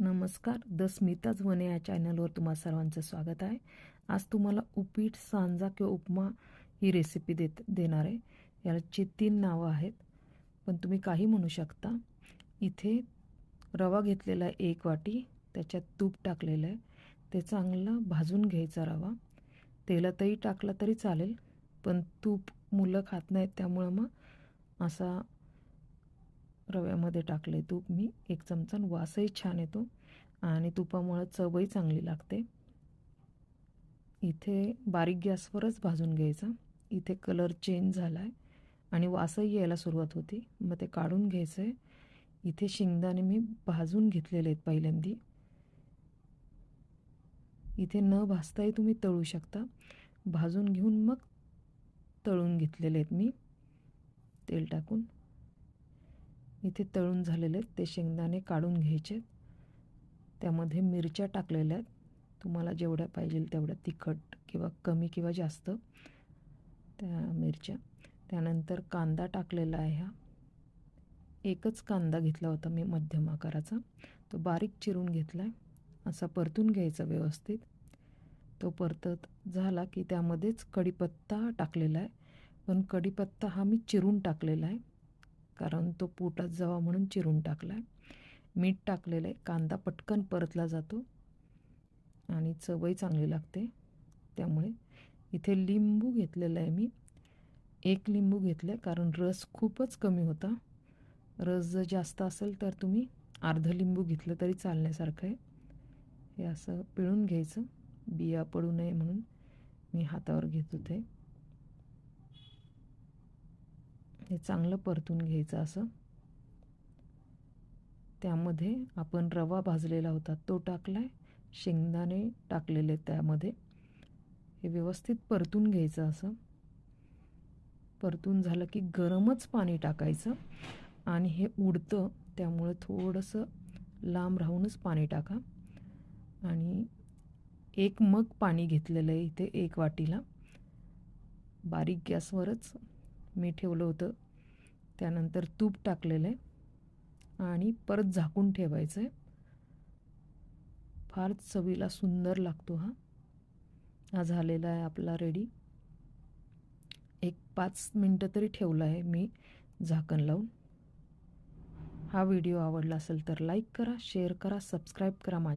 नमस्कार द स्मिताज वने या चॅनलवर तुम्हा सर्वांचं स्वागत आहे. आज तुम्हाला उपीट सांजा किंवा उपमा ही रेसिपी देत देणार आहे. याची तीन नावं आहेत. पण तुम्ही काही म्हणू शकता. इथे रवा घेतलेला आहे एक वाटी त्याच्यात तूप टाकलेलं आहे. ते चांगलं भाजून घ्यायचा रवा. तेलातही टाकला तरी चालेल पण तूप मुलं खात नाहीत त्यामुळं मग असा रव्यामध्ये टाकले तूप मी. एक चमचा वासही छान येतो. आणि तुपामुळं चवही चांगली लागते. इथे बारीक गॅसवरच भाजून घ्यायचा. इथे कलर चेंज झाला आहे आणि वासही यायला सुरुवात होती. मग ते काढून घ्यायचं आहे इथे शेंगदाणे मी भाजून घेतलेले आहेत पहिल्यांदी. इथे न भाजताही तुम्ही तळू शकता. भाजून घेऊन मग तळून घेतलेले आहेत मी. तेल टाकून. इथे तळून झालेले आहेत ते शेंगदाणे काढून घ्यायचे. त्यामध्ये मिरच्या टाकलेल्या आहेत. तुम्हाला जेवढ्या पाहिजे तेवढ्या तिखट किंवा कमी किंवा जास्त त्या मिरच्या. त्यानंतर कांदा टाकलेला आहे हा. एकच कांदा घेतला होता मी मध्यम आकाराचा. तो बारीक चिरून घेतला आहे असा परतून घ्यायचा व्यवस्थित. तो परतत झाला की त्यामध्येच कढीपत्ता टाकलेला आहे. पण कढीपत्ता हा मी चिरून टाकलेला आहे. कारण तो पोटात जावा म्हणून चिरून टाकला आहे मीठ टाकलेलं आहे. कांदा पटकन परतला जातो. आणि चवही चांगली लागते. त्यामुळे इथे लिंबू घेतलेला आहे मी. एक लिंबू घेतलं आहे कारण रस खूपच कमी होता. रस जर जास्त असेल तर तुम्ही अर्ध लिंबू घेतलं तरी चालण्यासारखं आहे. हे असं पिळून घ्यायचं. बिया पडू नये म्हणून मी हातावर घेत होते. हे चांगलं परतून घ्यायचं असं. त्यामध्ये आपण रवा भाजलेला होता तो टाकला आहे शेंगदाणे टाकलेले त्यामध्ये. हे व्यवस्थित परतून घ्यायचं असं. परतून झालं की गरमच पाणी टाकायचं आणि हे उडतं त्यामुळे थोडंसं लांब राहूनच पाणी टाका. आणि एक मग पाणी घेतलेलं आहे इथे एक वाटीला. बारीक गॅसवरच मी ठेवलं होतं. त्यानंतर तूप टाकलेलं आहे आणि परत झाकून ठेवायचं आहे. फार चवीला सुंदर लागतो हा. हा झालेला आहे आपला रेडी एक पाच मिनटं तरी ठेवला आहे मी झाकण लावून. हा व्हिडिओ आवडला असेल तर लाईक करा शेअर करा सबस्क्राईब करा माझ्या